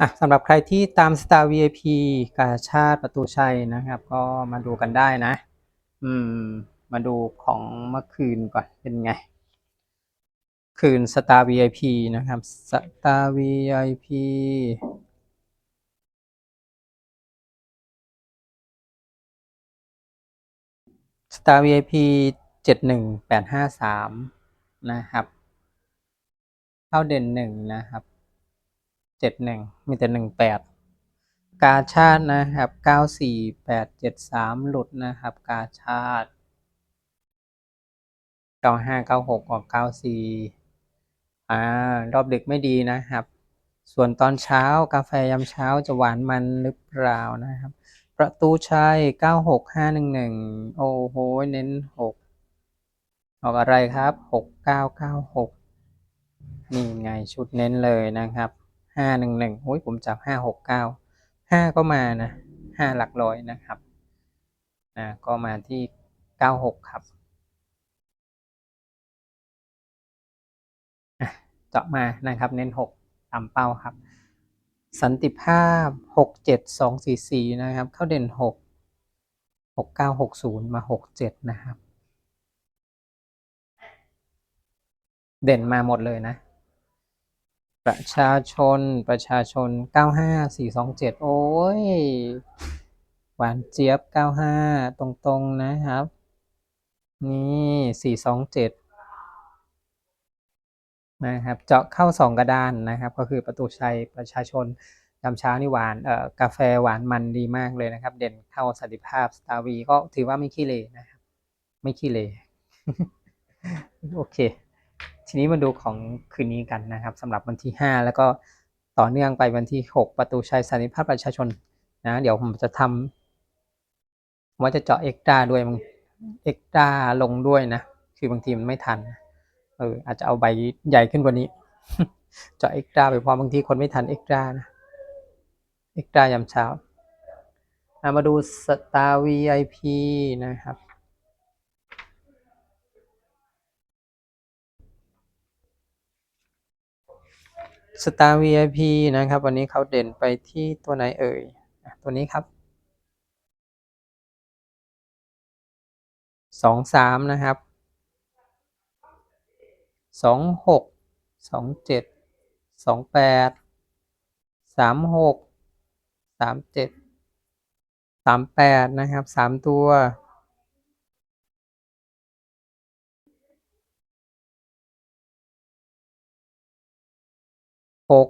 อะสำหรับใครที่ตาม Star VIP กาชาติประตูชัยนะครับ ก็มาดูกันได้นะ อืม มาดูของเมื่อคืนก่อนเป็นไง คืน Star VIP นะครับ Star VIP Star VIP เจ็ดหนึ่งแปดห้าสามนะครับ เข้าเด่นหนึ่งนะครับ เจ็ดหนึ่งมีแต่หนึ่งแปดกาชาตินะครับเก้าสี่แปดเจ็ดสามหลุดนะครับ กาชาติเก้าห้าเก้าหกออกเก้าสี่อ่ารอบดึกไม่ดีนะครับ ส่วนตอนเช้ากาแฟยามเช้าจะหวานมันหรือเปล่านะครับ ประตูชัยเก้าหกห้าหนึ่งหนึ่งโอ้โหเน้นหกออกอะไรครับหกเก้าเก้าหกนี่ไงชุดเน้นเลยนะครับ ห้าหนึ่งหนึ่งโอ้ยผมจับห้าหกเก้าห้าก็มานะห้าหลักร้อยนะครับอ่าก็มาที่เก้าหกครับอะเจาะมานะครับเน้นหกตามเป้าครับ สันติภาพหกเจ็ดสองสี่สี่นะครับ เข้าเด่นหกหกเก้าหกศูนย์มาหกเจ็ดนะครับ เด่นมาหมดเลยนะ ประชาชนประชาชนเก้าห้าสี่สองเจ็ดโอ้ย หวานเจี๊ยบเก้าห้าตรงๆนะครับ นี่สี่สองเจ็ดนะครับ เจาะเข้าสองกระดานนะครับ ก็คือประตูชัยประชาชนยามเช้านี่หวานเอ่อกาแฟหวานมันดีมากเลยนะครับ เด่นเข้าสันติภาพสตาร์วีก็ถือว่าไม่ขี้เลยนะครับ ไม่ขี้เลยโอเค ทีนี้มาดูของคืนนี้กันนะครับสำหรับวันที่ 5 แล้วก็ต่อเนื่องไปวันที่ 6 ประตูชัยสันติภาพประชาชนนะเดี๋ยวผมจะทำว่าจะเจาะเอ็กตร้าด้วยมึงเอ็กตร้าลงด้วยนะ คือบางทีมันไม่ทันเอออาจจะเอาใบใหญ่ขึ้นกว่านี้ เจาะเอ็กตร้าไปเพราะบางทีคนไม่ทันเอ็กตร้านะเอ็กตร้ายามเช้ามาดูสตาร์ VIP นะครับ สตาร์ VIP นะครับ วันนี้เขาเด่นไปที่ตัวไหนเอ่ย ตัวนี้ครับสองสามนะครับสองหกสองเจ็ดสองแปดสามหกสามเจ็ดสามแปดนะครับสามตัว หก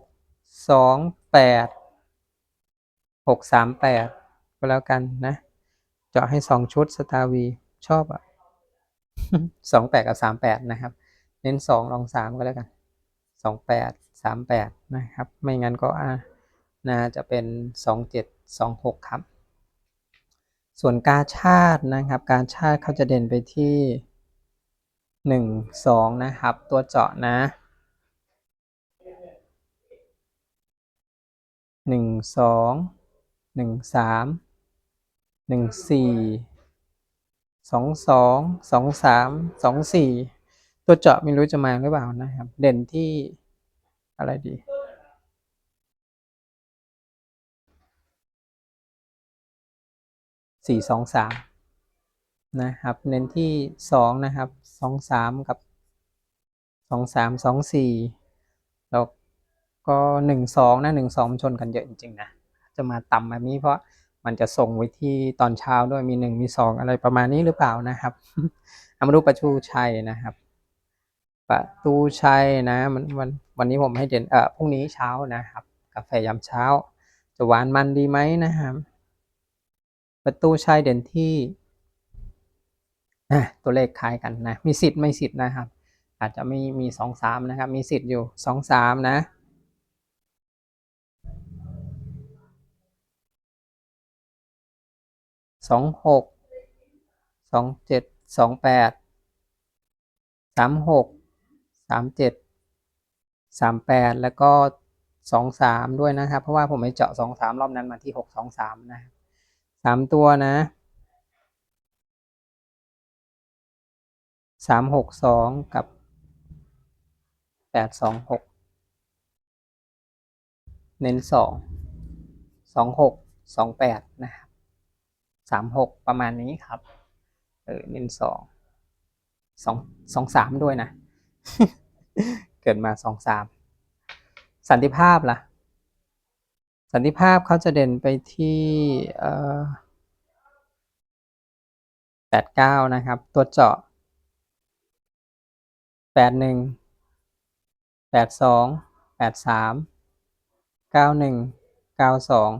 สองแปดหกสามแปดก็แล้วกันนะ เจาะให้สองชุดสตาร์วีชอบอะสองแปดกับสามแปดนะครับ เน้นสองลองสามก็แล้วกันสองแปดสามแปดนะครับ ไม่งั้นก็อ่าน่าจะเป็นสองเจ็ดสองหกครับ ส่วนกาชาตินะครับ การชาติเขาจะเด่นไปที่หนึ่งสองนะครับ ตัวเจาะนะ หนึ่งสองหนึ่งสามหนึ่งสี่สองสองสองสามสองสี่ตัวเจาะไม่รู้จะมาหรือเปล่านะครับ เด่นที่อะไรดีสี่สองสามนะครับ เน้นที่สองนะครับสองสามกับสองสามสองสี่แล้ว ก็หนึ่งสองนะหนึ่งสองมันชนกันเยอะจริงๆนะจะมาต่ำแบบนี้เพราะมันจะส่งไว้ที่ตอนเช้าด้วยมีหนึ่งมีสองอะไรประมาณนี้หรือเปล่านะครับเอามาดูประตูชัยนะครับ ประตูชัยนะมันวันวันนี้ผมให้เด่นเออพรุ่งนี้เช้านะครับ กาแฟยามเช้า จะหวานมันดีไหมนะครับ ประตูชัยเด่นที่อะตัวเลขคล้ายกันนะ มีสิทธิ์ไม่สิทธิ์นะครับ อาจจะไม่มีสองสามนะครับ มีสิทธิ์อยู่สองสามนะ สองหกสองเจ็ดสองแปดสามหกสามเจ็ดสามแปดแล้วก็สองสามด้วยนะครับ เพราะว่าผมไปเจาะสองสามรอบนั้นมาที่หกสองสามนะสามตัวนะสามหกสองกับแปดสองหกเน้นสองสองหกสองแปดนะครับ สามหกประมาณนี้ครับเออเน้นสองสองสองสามด้วยนะ เกิดมาสองสามสันติภาพล่ะ สันติภาพเขาจะเด่นไปที่เออแปดเก้านะครับ ตัวเจาะแปดหนึ่งแปดสองแปดสามเก้าหนึ่งเก้าสอง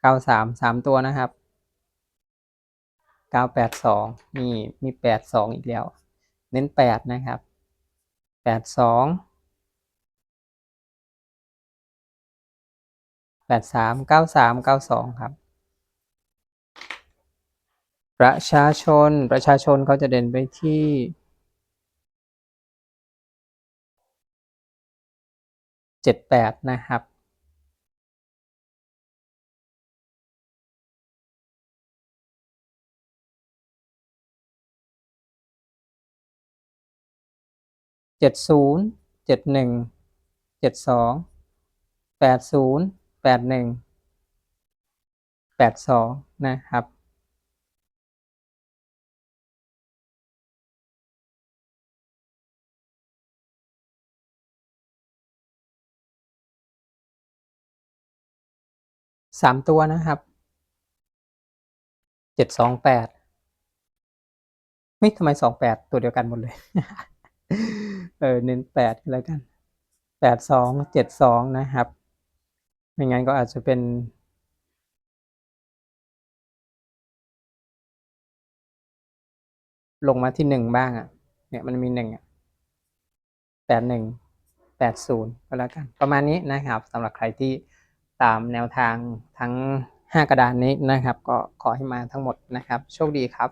เก้าสามสามตัวนะครับ เก้าแปดสองนี่มีแปดสองอีกแล้ว เน้นแปดนะครับแปดสองแปดสามเก้าสามเก้าสองครับ ประชาชน ประชาชนเขาจะเด่นไปที่เจ็ดแปดนะครับ เจ็ดศูนย์เจ็ดหนึ่งเจ็ดสองแปดศูนย์แปดหนึ่งแปดสองนะครับ สามตัวนะครับ เจ็ดสองแปดเฮ้ยทำไมสองแปดตัวเดียวกันหมดเลย เออเน้นแปดแล้วกันแปดสองเจ็ดสองนะครับ ไม่งั้นก็อาจจะเป็นลงมาที่หนึ่งบ้างอะ เนี่ยมันมีหนึ่งอะแปดหนึ่งแปดศูนย์ก็แล้วกัน ประมาณนี้นะครับสำหรับใครที่ตามแนวทางทั้งห้ากระดานนี้นะครับ ก็ขอให้มาทั้งหมดนะครับ โชคดีครับ